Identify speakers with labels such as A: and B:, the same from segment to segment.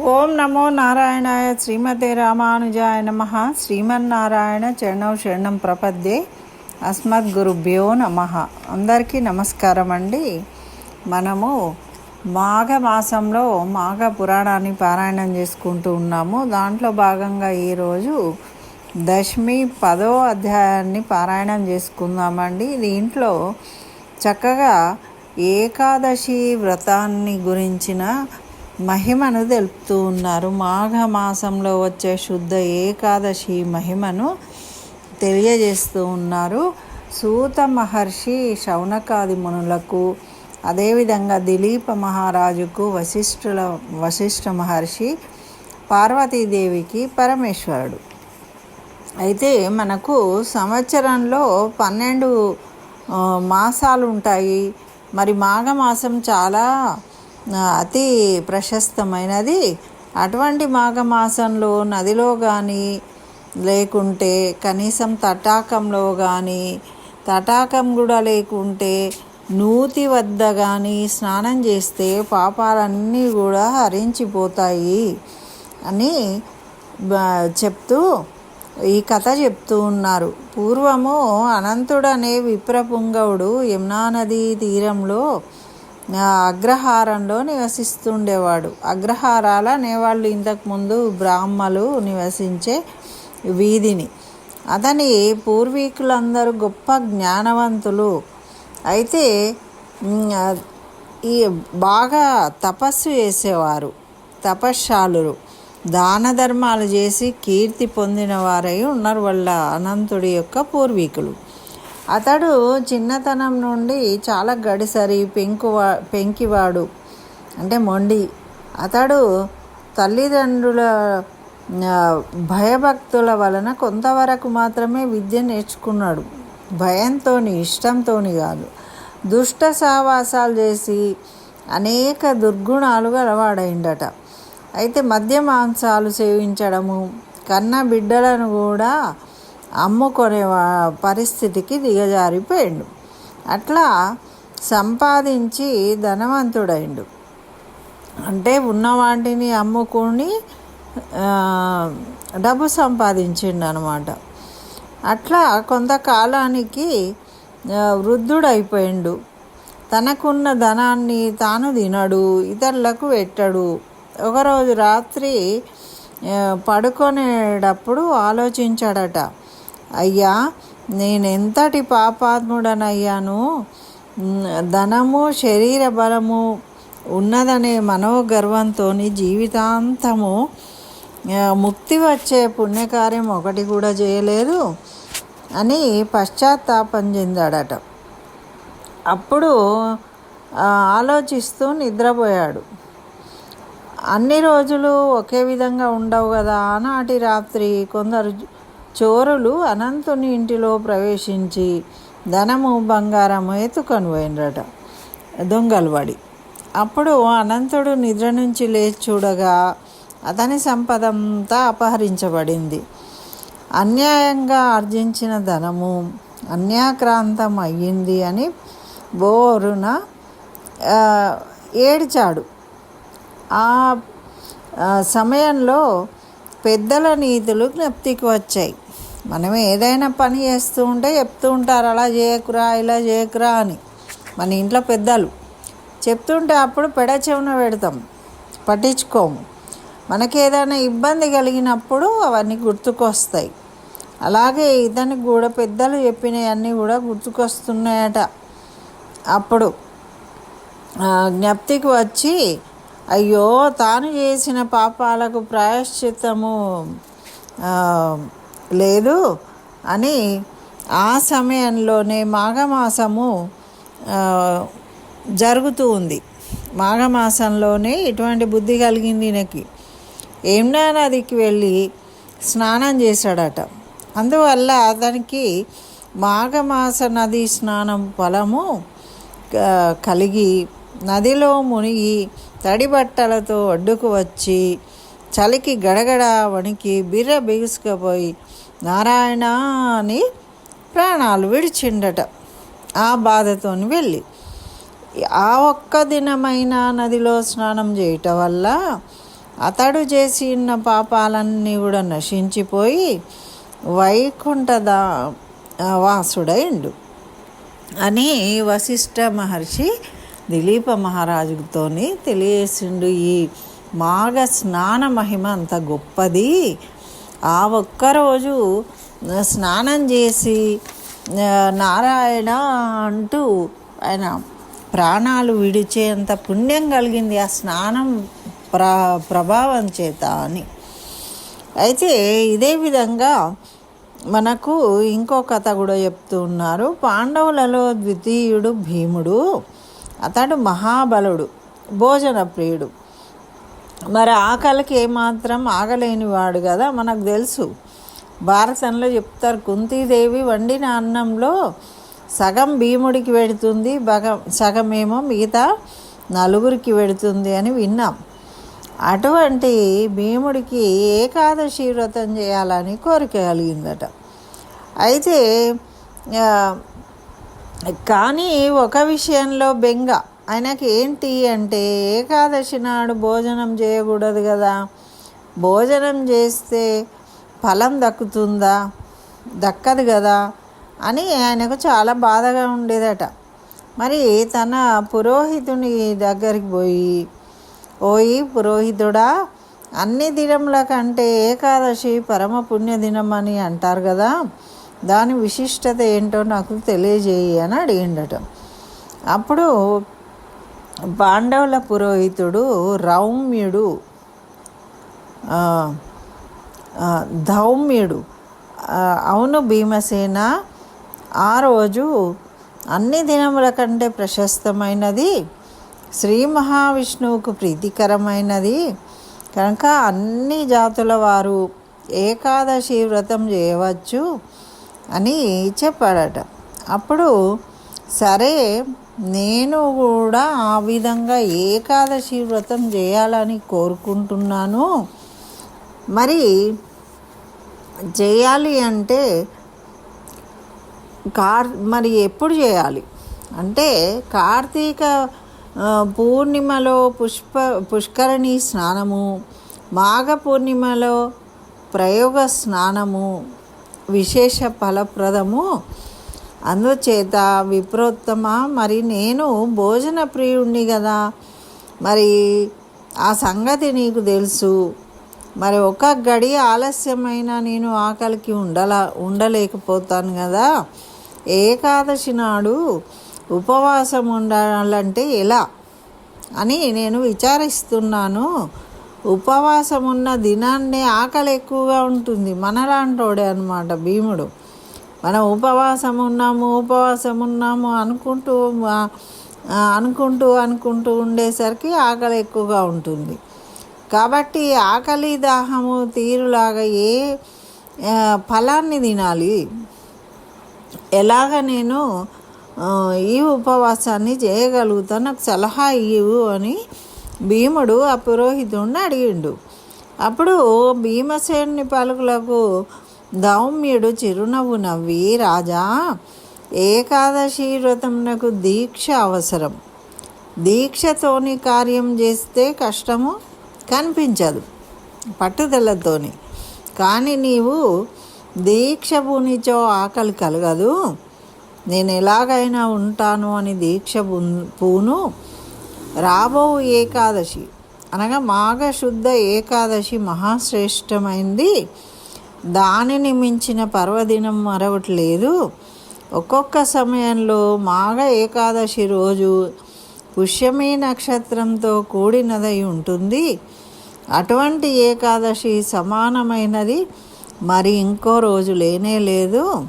A: ఓం నమో నారాయణాయ శ్రీమతే రామానుజాయ నమ. శ్రీమన్నారాయణ చరణం శరణం ప్రపద్యే. అస్మద్గురుభ్యో నమ. అందరికీ నమస్కారం అండి. మనము మాఘ మాసంలో మాఘ పురాణాన్ని పారాయణం చేసుకుంటూ ఉన్నాము. దాంట్లో భాగంగా ఈరోజు దశమి పదో అధ్యాయాన్ని పారాయణం చేసుకుందామండి. దీంట్లో చక్కగా ఏకాదశి వ్రతాన్ని గురించిన మహిమను తెలుపుతూ ఉన్నారు. మాఘ మాసంలో వచ్చే శుద్ధ ఏకాదశి మహిమను తెలియజేస్తూ ఉన్నారు. సూత మహర్షి శౌనకాది మునులకు అదేవిధంగా దిలీప మహారాజుకు వశిష్ఠుల వశిష్ఠ మహర్షి పార్వతీదేవికి పరమేశ్వరుడు. అయితే మనకు సంవత్సరంలో పన్నెండు మాసాలు ఉంటాయి మరి మాఘమాసం చాలా అతి ప్రశస్తమైనది. అటువంటి మాఘమాసంలో నదిలో కానీ లేకుంటే కనీసం తటాకంలో కానీ తటాకం కూడా లేకుంటే నూతి వద్ద కానీ స్నానం చేస్తే పాపాలన్నీ కూడా హరించిపోతాయి అని చెప్తూ ఈ కథ చెప్తూ ఉన్నారు. పూర్వము అనంతుడు అనే విప్రపుంగవుడు యమునా నదీ తీరంలో అగ్రహారంలో నివసిస్తుండేవాడు. అగ్రహారాల అనేవాళ్ళు ఇంతకుముందు బ్రాహ్మలు నివసించే వీధిని. అతని పూర్వీకులందరూ గొప్ప జ్ఞానవంతులు. అయితే ఈ బాగా తపస్సు చేసేవారు. తపశ్శాలురు. దాన ధర్మాలు చేసి కీర్తి పొందిన వారై ఉన్నారు వాళ్ళ అనంతుడి యొక్క పూర్వీకులు. అతడు చిన్నతనం నుండి చాలా గడిసరి పెంకువా పెంకివాడు అంటే మొండి. అతడు తల్లిదండ్రుల భయభక్తుల వలన కొంతవరకు మాత్రమే విద్య నేర్చుకున్నాడు. భయంతో ఇష్టంతో కాదు. దుష్ట సహవాసాలు చేసి అనేక దుర్గుణాలు అలవాడైండట అయితే మద్య మాంసాలు సేవించడము కన్న బిడ్డలను కూడా అమ్ముకునే వా- పరిస్థితికి దిగజారిపోయిండు. అట్లా సంపాదించి ధనవంతుడైండు. అంటే ఉన్న వాటిని అమ్ముకొని డబ్బు సంపాదించిండు అనమాట అట్లా కొంతకాలానికి వృద్ధుడైపోయిండు. తనకున్న ధనాన్ని తాను తినడు ఇతరులకు పెట్టడు. ఒకరోజు రాత్రి పడుకునేటప్పుడు ఆలోచించాడట. అయ్యా నేను ఎంతటి పాపాత్ముడనయ్యాను? ధనము శరీర బలము ఉన్నదనే మనోగర్వంతో జీవితాంతము ముక్తి వచ్చే పుణ్యకార్యం ఒకటి కూడా చేయలేదు అని పశ్చాత్తాపం చెందాడట. అప్పుడు ఆలోచిస్తూ నిద్రపోయాడు. అన్ని రోజులు ఒకే విధంగా ఉండవు కదా ఆనాటి రాత్రి కొందరు చోరులు అనంతుని ఇంటిలో ప్రవేశించి ధనము బంగారము ఎత్తుకొని పోయినరట దొంగలవాడి. అప్పుడు అనంతుడు నిద్ర నుంచి లేచి చూడగా అతని సంపద అంతా అపహరించబడింది. అన్యాయంగా ఆర్జించిన ధనము అన్యాక్రాంతం అయ్యింది అని బోరున ఏడ్చాడు. ఆ సమయంలో పెద్దల నీతులు జ్ఞప్తికి వచ్చాయి. మనం ఏదైనా పని చేస్తూ ఉంటే చెప్తూ ఉంటారు అలా చేయకురా ఇలా చేయకురా అని. మన ఇంట్లో పెద్దలు చెప్తుంటే అప్పుడు పెడ చెవున పెడతాం పట్టించుకోము. మనకి ఏదైనా ఇబ్బంది కలిగినప్పుడు అవన్నీ గుర్తుకొస్తాయి. అలాగే ఇతనికి కూడా పెద్దలు చెప్పినవన్నీ కూడా గుర్తుకొస్తున్నాయట. అప్పుడు జ్ఞప్తికి వచ్చి అయ్యో తాను చేసిన పాపాలకు ప్రాయశ్చిత్తము లేదు అని ఆ సమయంలోనే మాఘమాసము జరుగుతూ ఉంది. మాఘమాసంలోనే ఇటువంటి బుద్ధి కలిగింది ఈయనకి. ఏమ్నా నదికి వెళ్ళి స్నానం చేశాడట. అందువల్ల అతనికి మాఘమాస నది స్నానం ఫలము కలిగి నదిలో మునిగి తడి బట్టలతో ఒడ్డుకు వచ్చి చలికి గడగడ వణికి బిర్ర బిగుసుకుపోయి నారాయణ అని ప్రాణాలు విడిచిండట ఆ బాధతోని వెళ్ళి. ఆ ఒక్క దినమైన నదిలో స్నానం చేయటం వల్ల అతడు చేసి ఉన్న పాపాలన్నీ కూడా నశించిపోయి వైకుంఠదా వాసుడైండు. అని వశిష్ఠ మహర్షి దిలీప మహారాజుతోని తెలియసిండు ఈ మాఘ స్నాన మహిమ అంత గొప్పది. ఆ ఒక్కరోజు స్నానం చేసి నారాయణ అంటూ ఆయన ప్రాణాలు విడిచేంత పుణ్యం కలిగింది ఆ స్నానం ప్ర ప్రభావం చేత అని. అయితే ఇదే విధంగా మనకు ఇంకో కథ కూడా చెప్తూ ఉన్నారు. పాండవులలో ద్వితీయుడు భీముడు అతడు మహాబలుడు భోజన ప్రియుడు మరి ఆకలికి ఏమాత్రం ఆగలేనివాడు కదా మనకు తెలుసు. భారతంలో చెప్తారు కుంతీదేవి వండిన అన్నంలో సగం భీముడికి పెడుతుంది బగ సగమేమో మిగతా నలుగురికి పెడుతుంది అని విన్నాం. అటువంటి భీముడికి ఏకాదశి వ్రతం చేయాలని కోరిక కలిగిందట. అయితే కానీ ఒక విషయంలో బెంగ ఆయనకి ఏంటి అంటే ఏకాదశి నాడు భోజనం చేయకూడదు కదా. భోజనం చేస్తే ఫలం దక్కుతుందా? దక్కదు కదా అని ఆయనకు చాలా బాధగా ఉండేదట. మరి తన పురోహితుని దగ్గరికి పోయి ఓయి పురోహితుడా అన్ని దినముల కంటే ఏకాదశి పరమ పుణ్య దినం అని అంటారు కదా. దాని విశిష్టత ఏంటో నాకు తెలియజేయి అని అడిగిండట. అప్పుడు పాండవుల పురోహితుడు రౌమ్యుడు ధౌమ్యుడు. అవును భీమసేన ఆ రోజు అన్ని దినముల కంటే ప్రశస్తమైనది శ్రీ మహావిష్ణువుకు ప్రీతికరమైనది. కనుక అన్ని జాతుల వారు ఏకాదశి వ్రతం చేయవచ్చు అని చెప్పాడట. అప్పుడు సరే నేను కూడా ఆ విధంగా ఏకాదశి వ్రతం చేయాలని కోరుకుంటున్నాను. మరి చేయాలి అంటే కార్ మరి ఎప్పుడు చేయాలి? అంటే కార్తీక పూర్ణిమలో పుష్ప పుష్కరణి స్నానము మాఘ పూర్ణిమలో ప్రయోగ స్నానము విశేష ఫలప్రదము అందుచేత విప్రోత్తమ మరి నేను భోజన ప్రియుణ్ణి కదా మరి ఆ సంగతి నీకు తెలుసు. మరి ఒక గడి ఆలస్యమైన నేను ఆకలికి ఉండల ఉండలేకపోతాను కదా ఏకాదశి నాడు ఉపవాసం ఉండాలంటే ఎలా? అని నేను విచారిస్తున్నాను. ఉపవాసం ఉన్న దినాన్నే ఆకలి ఎక్కువగా ఉంటుంది. మనలాంటోడే అనమాట భీముడు. మనం ఉపవాసం ఉన్నాము ఉపవాసం ఉన్నాము అనుకుంటూ అనుకుంటూ అనుకుంటూ ఉండేసరికి ఆకలి ఎక్కువగా ఉంటుంది. కాబట్టి ఆకలి దాహము తీరులాగా ఏ ఫలాన్ని తినాలి? ఎలాగ నేను ఈ ఉపవాసాన్ని చేయగలుగుతా? నాకు సలహా ఇవ్వు అని భీముడు ఆ పురోహితుడిని అడిగిండు. అప్పుడు భీమసేనుని పలుకులకు దౌమ్యుడు చిరునవ్వు నవ్వి రాజా ఏకాదశి వ్రతమునకు దీక్ష అవసరం. దీక్షతోని కార్యం చేస్తే కష్టము కనిపించదు పట్టుదలతోని. కానీ నీవు దీక్ష పూనిచో ఆకలి కలగదు. నేను ఎలాగైనా ఉంటాను అని దీక్ష పూను రాబో ఏకాదశి. అనగా మాఘశుద్ధ ఏకాదశి మహాశ్రేష్టమైంది. దానిని మించిన పర్వదినం మరొకటి లేదు. ఒక్కొక్క సమయంలో మాఘ ఏకాదశి రోజు పుష్యమీ నక్షత్రంతో కూడినదై ఉంటుంది. అటువంటి ఏకాదశి సమానమైనది మరి ఇంకో రోజు లేనే లేదు.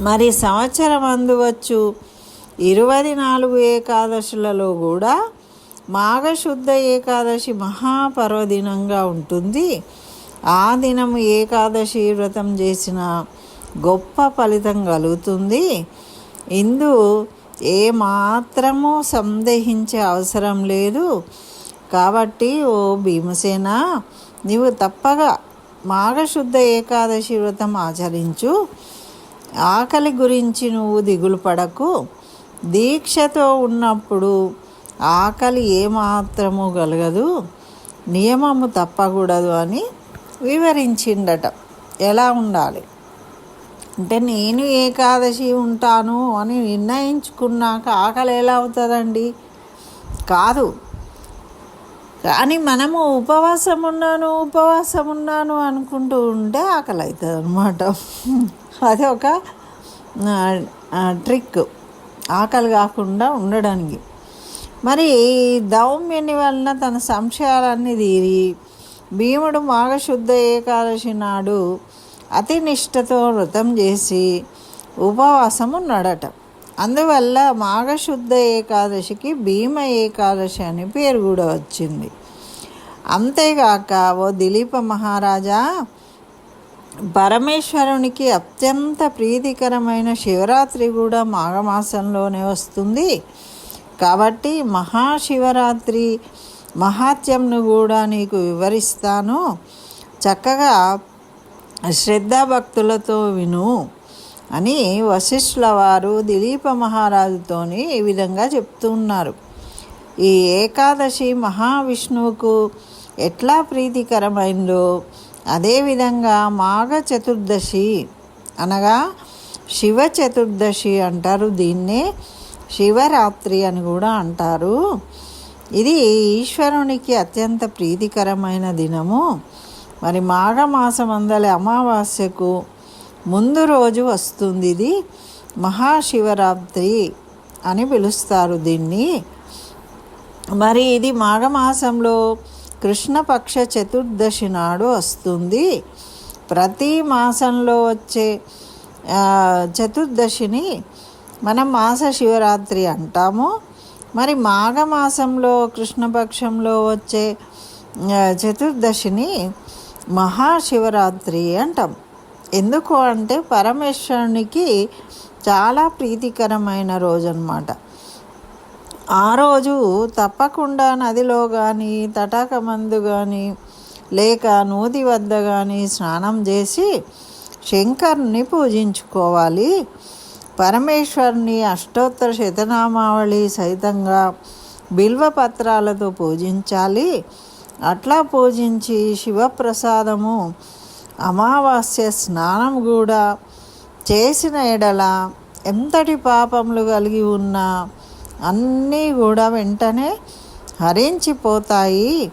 A: మరి సంవత్సరం అందువచ్చు. ఇరవై నాలుగు ఏకాదశులలో కూడా మాఘశుద్ధ ఏకాదశి మహాపర్వదినంగా ఉంటుంది. ఆ దినం ఏకాదశి వ్రతం చేసిన గొప్ప ఫలితం కలుగుతుంది. ఇందు ఏమాత్రము సందేహించే అవసరం లేదు. కాబట్టి ఓ భీమసేన నీవు తప్పగా మాఘశుద్ధ ఏకాదశి వ్రతం ఆచరించు. ఆకలి గురించి నువ్వు దిగులు పడకు. దీక్షతో ఉన్నప్పుడు ఆకలి ఏమాత్రము కలగదు. నియమము తప్పకూడదు అని వివరించిండట. ఎలా ఉండాలి? అంటే నేను ఏకాదశి ఉంటాను అని నిర్ణయించుకున్నాక ఆకలి ఎలా అవుతుందండి? కాదు. కానీ మనము ఉపవాసం ఉన్నాను ఉపవాసం ఉన్నాను అనుకుంటూ ఉంటే ఆకలి అవుతుంది అనమాట అది ఒక ట్రిక్ ఆకలి కాకుండా ఉండడానికి. మరి దౌమ్యుని వలన తన సంశయాలన్నీ తీరి భీముడు మాఘశుద్ధ ఏకాదశి నాడు అతి నిష్ఠతో వ్రతం చేసి ఉపవాసం ఉన్నాడట అందువల్ల మాఘశుద్ధ ఏకాదశికి భీమ ఏకాదశి అని పేరు కూడా వచ్చింది. అంతేగాక ఓ దిలీప మహారాజా పరమేశ్వరునికి అత్యంత ప్రీతికరమైన శివరాత్రి కూడా మాఘమాసంలోనే వస్తుంది. కాబట్టి మహాశివరాత్రి మహాత్యంను కూడా నీకు వివరిస్తాను. చక్కగా శ్రద్ధాభక్తులతో విను అని వశిష్ఠుల వారు దిలీప మహారాజుతోని ఈ విధంగా చెప్తున్నారు ఈ ఏకాదశి మహావిష్ణువుకు ఎట్లా ప్రీతికరమైందో అదేవిధంగా మాఘ చతుర్దశి అనగా శివ చతుర్దశి అంటారు దీన్నే శివరాత్రి అని కూడా అంటారు. ఇది ఈశ్వరునికి అత్యంత ప్రీతికరమైన దినము. మరి మాఘమాసం అందలి అమావాస్యకు ముందు రోజు వస్తుంది ఇది. మహాశివరాత్రి అని పిలుస్తారు దీన్ని. మరి ఇది మాఘమాసంలో కృష్ణపక్ష చతుర్దశి నాడు వస్తుంది. ప్రతి మాసంలో వచ్చే చతుర్దశిని మనం మాస శివరాత్రి అంటాము. మరి మాఘమాసంలో కృష్ణపక్షంలో వచ్చే చతుర్దశిని మహాశివరాత్రి అంటాం. ఎందుకు అంటే పరమేశ్వరునికి చాలా ప్రీతికరమైన రోజు అన్నమాట ఆ రోజు తప్పకుండా నదిలో కానీ తటాక మందు కానీ లేక నూతి వద్ద కానీ స్నానం చేసి శంకర్ని పూజించుకోవాలి. పరమేశ్వరుని అష్టోత్తర శతనామావళి సహితంగా బిల్వపత్రాలతో పూజించాలి. అట్లా పూజించి శివప్రసాదము అమావాస్య స్నానం కూడా చేసిన ఎడల ఎంతటి పాపములు కలిగి ఉన్నా అన్నీ కూడా వెంటనే హరించిపోతాయి.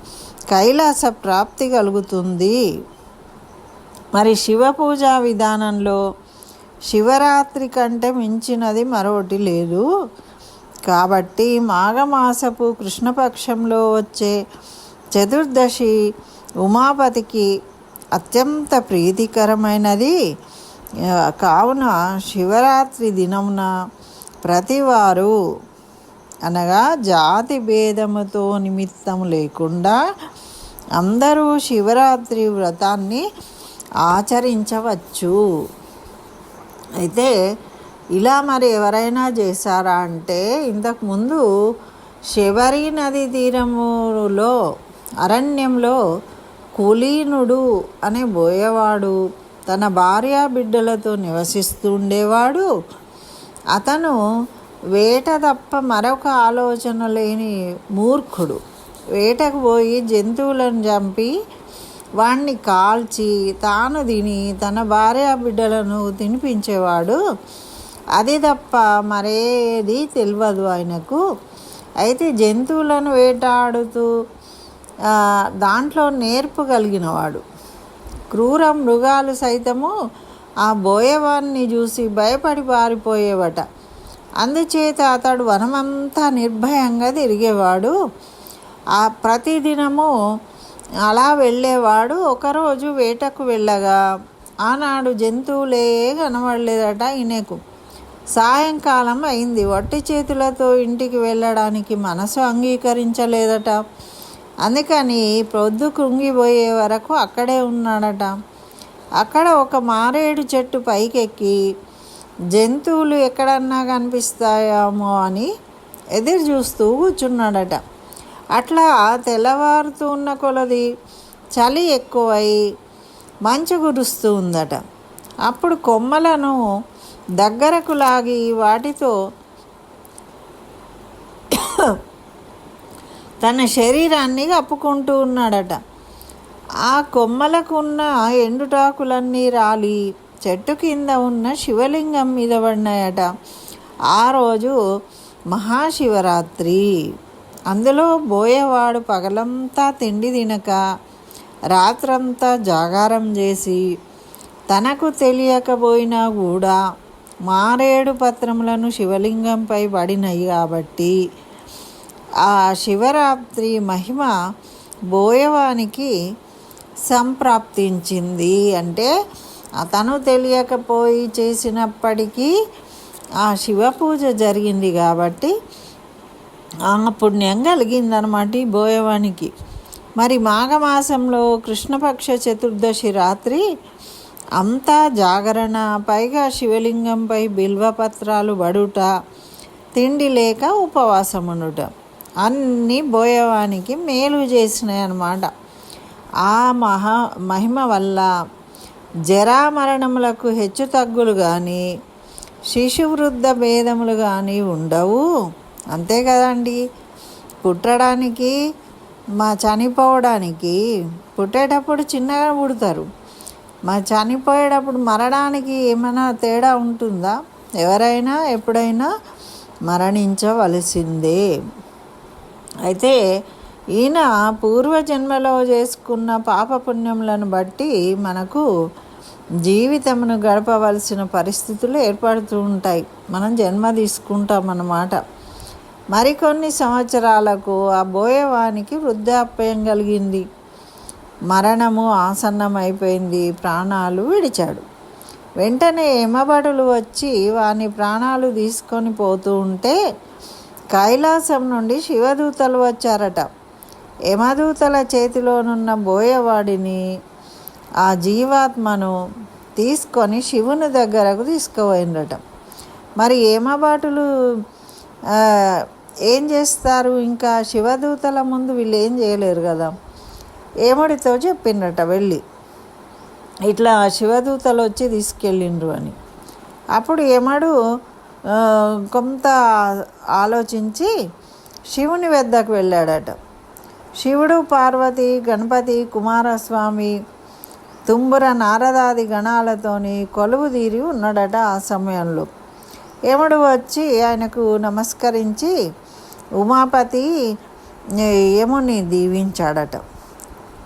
A: కైలాస ప్రాప్తి కలుగుతుంది. మరి శివ పూజా విధానంలో శివరాత్రి కంటే మించినది మరొకటి లేదు. కాబట్టి మాఘమాసపు కృష్ణపక్షంలో వచ్చే చతుర్దశి ఉమాపతికి అత్యంత ప్రీతికరమైనది. కావున శివరాత్రి దినమున ప్రతివారు అనగా జాతి భేదముతో నిమిత్తం లేకుండా అందరూ శివరాత్రి వ్రతాన్ని ఆచరించవచ్చు. అయితే ఇలా మరి ఎవరైనా చేశారా అంటే ఇంతకుముందు శబరి నది తీరములో అరణ్యంలో కులీనుడు అనే బోయేవాడు తన భార్య బిడ్డలతో నివసిస్తూ ఉండేవాడు. అతను వేట తప్ప మరొక ఆలోచన లేని మూర్ఖుడు. వేటకు పోయి జంతువులను చంపి వాణ్ణి కాల్చి తాను తిని తన భార్య బిడ్డలను తినిపించేవాడు. అది తప్ప మరేది తెలియదు ఆయనకు. అయితే జంతువులను వేటాడుతూ దాంట్లో నేర్పు కలిగినవాడు. క్రూర మృగాలు సైతము ఆ బోయవాన్ని చూసి భయపడి పారిపోయేవట. అందుచేత అతడు వనమంతా నిర్భయంగా తిరిగేవాడు. ఆ ప్రతిదినము అలా వెళ్ళేవాడు. ఒకరోజు వేటకు వెళ్ళగా ఆనాడు జంతువులే కనబడలేదట ఈయనకు. సాయంకాలం అయింది. వట్టి చేతులతో ఇంటికి వెళ్ళడానికి మనసు అంగీకరించలేదట. అందుకని ప్రొద్దు కృంగిపోయే వరకు అక్కడే ఉన్నాడట. అక్కడ ఒక మారేడు చెట్టు పైకెక్కి జంతువులు ఎక్కడన్నా కనిపిస్తాయేమో అని ఎదురు చూస్తూ కూర్చున్నాడట. అట్లా తెల్లవారుతూ ఉన్న కొలది చలి ఎక్కువై మంచు కురుస్తూ ఉందట అప్పుడు కొమ్మలను దగ్గరకు లాగి వాటితో తన శరీరాన్ని కప్పుకుంటూ ఉన్నాడట. ఆ కొమ్మలకు ఉన్న ఎండుటాకులన్నీ రాలి చెట్టు కింద ఉన్న శివలింగం మీద పడినాయట. ఆ రోజు మహాశివరాత్రి. అందులో బోయేవాడు పగలంతా తిండి తినక రాత్రంతా జాగారం చేసి తనకు తెలియకపోయినా కూడా మారేడు పత్రములను శివలింగంపై పడినాయి కాబట్టి ఆ శివరాత్రి మహిమ బోయవానికి సంప్రాప్తించింది. అంటే అతను తెలియకపోయి చేసినప్పటికీ ఆ శివ పూజ జరిగింది కాబట్టి పుణ్యం కలిగిందనమాట ఈ బోయవానికి. మరి మాఘమాసంలో కృష్ణపక్ష చతుర్దశి రాత్రి అంతా జాగరణ పైగా శివలింగంపై బిల్వపత్రాలు బడుట తిండి లేక ఉపవాసం ఉండుట అన్నీ బోయవానికి మేలు చేసినాయి అన్నమాట ఆ మహా మహిమ వల్ల జరామరణములకు హెచ్చు తగ్గులు కానీ శిశువృద్ధ భేదములు కానీ ఉండవు. అంతే కదండి. పుట్టడానికి మా చనిపోవడానికి పుట్టేటప్పుడు చిన్నగా పుడతారు. మా చనిపోయేటప్పుడు మరణానికి ఏమైనా తేడా ఉంటుందా? ఎవరైనా ఎప్పుడైనా మరణించవలసిందే. అయితే ఈయన పూర్వజన్మలో చేసుకున్న పాపపుణ్యములను బట్టి మనకు జీవితమును గడపవలసిన పరిస్థితులు ఏర్పడుతూ ఉంటాయి. మనం జన్మ తీసుకుంటాం అన్నమాట మరికొన్ని సంవత్సరాలకు ఆ బోయవానికి వృద్ధాప్యం కలిగింది. మరణము ఆసన్నమైపోయింది. ప్రాణాలు విడిచాడు. వెంటనే ఎమబడులు వచ్చి వాని ప్రాణాలు తీసుకొని పోతూ ఉంటే కైలాసం నుండి శివదూతలు వచ్చారట. యమదూతల చేతిలోనున్న బోయవాడిని ఆ జీవాత్మను తీసుకొని శివుని దగ్గరకు తీసుకుపోయిండటం మరి ఏమబాటులు ఏం చేస్తారు? ఇంకా శివదూతల ముందు వీళ్ళు ఏం చేయలేరు కదా. ఏమడితో చెప్పిండట వెళ్ళి. ఇట్లా శివదూతలు వచ్చి తీసుకెళ్ళిండ్రు అని. అప్పుడు ఏమడు కొంత ఆలోచించి శివుని వద్దకు వెళ్ళాడట. శివుడు పార్వతి గణపతి కుమారస్వామి తుంబుర నారదాది గణాలతోని కొలువు తీరి ఉన్నాడట ఆ సమయంలో. యముడు వచ్చి ఆయనకు నమస్కరించి ఉమాపతి యముని దీవించాడట?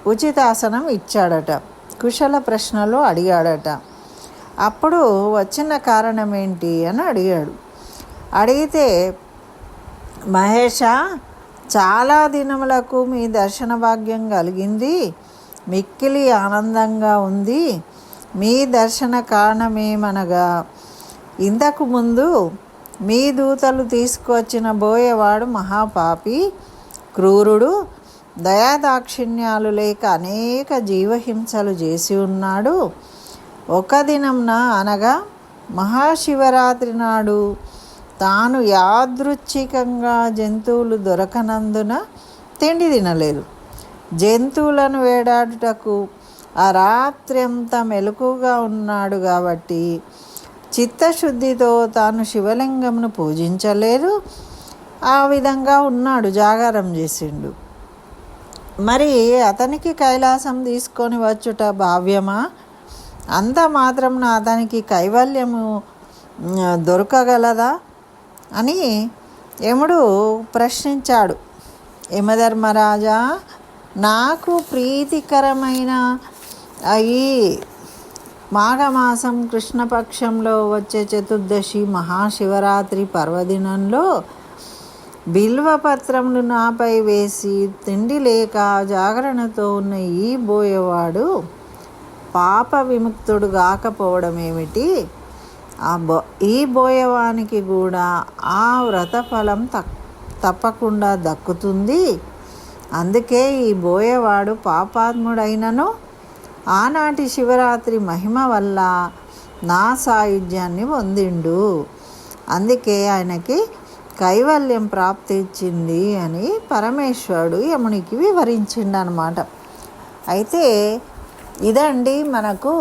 A: ఉచితాసనం ఇచ్చాడట? కుశల ప్రశ్నలు అడిగాడట? అప్పుడు వచ్చిన కారణం ఏంటి అని అడిగాడు. అడిగితే మహేష చాలా దినములకు మీ దర్శన భాగ్యం కలిగింది. మిక్కిలి ఆనందంగా ఉంది. మీ దర్శన కారణమేమనగా ఇంతకు ముందు మీ దూతలు తీసుకొచ్చిన బోయేవాడు మహాపాపి క్రూరుడు దయాదాక్షిణ్యాలు లేక అనేక జీవహింసలు చేసి ఉన్నాడు. ఒక దినంన అనగా మహాశివరాత్రి నాడు తాను యాదృచ్ఛికంగా జంతువులు దొరకనందున తిండి తినలేదు. జంతువులను వేడాడుటకు ఆ రాత్రి అంతా మెలకుగా ఉన్నాడు కాబట్టి చిత్తశుద్ధితో తాను శివలింగంను పూజించలేదు ఆ విధంగా ఉన్నాడు జాగారం చేసిండు. మరి అతనికి కైలాసం తీసుకొని వచ్చుట భావ్యమా? అంత మాత్రం అతనికి కైవల్యము దొరకగలదా? అని యముడు ప్రశ్నించాడు. యమధర్మరాజా నాకు ప్రీతికరమైన ఈ మాఘమాసం కృష్ణపక్షంలో వచ్చే చతుర్దశి మహాశివరాత్రి పర్వదినంలో బిల్వపత్రములు నాపై వేసి తిండి లేక జాగరణతో ఉన్న ఈ బోయవాడు పాప విముక్తుడు కాకపోవడం ఏమిటి? ఆ బో ఈ బోయవానికి కూడా ఆ వ్రతఫలం తక్ తప్పకుండా దక్కుతుంది. అందుకే ఈ బోయవాడు పాపాత్ముడైనను ఆనాటి శివరాత్రి మహిమ వల్ల నా సాయుధ్యాన్ని పొందిండు. అందుకే ఆయనకి కైవల్యం ప్రాప్తి ఇచ్చింది అని పరమేశ్వరుడు యమునికి వివరించిండు అనమాట అయితే ఇదండి మనకు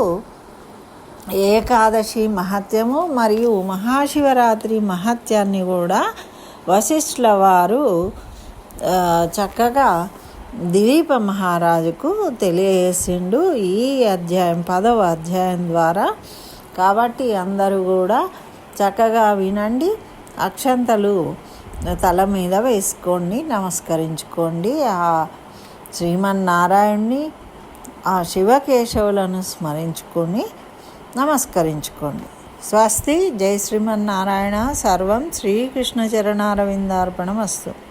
A: ఏకాదశి మహత్యము మరియు మహాశివరాత్రి మహత్యాన్ని కూడా వశిష్ఠుల వారు చక్కగా దిలీప మహారాజుకు తెలియజేసిండు ఈ అధ్యాయం పదవ అధ్యాయం ద్వారా. కాబట్టి అందరూ కూడా చక్కగా వినండి అక్షంతలు తల మీద వేసుకోండి నమస్కరించుకోండి. ఆ శ్రీమన్నారాయణ్ణి ఆ శివకేశవులను స్మరించుకొని నమస్కరించుకోండి. స్వస్తి జై శ్రీమన్నారాయణ సర్వం శ్రీకృష్ణ చరణారవిందార్పణమస్తు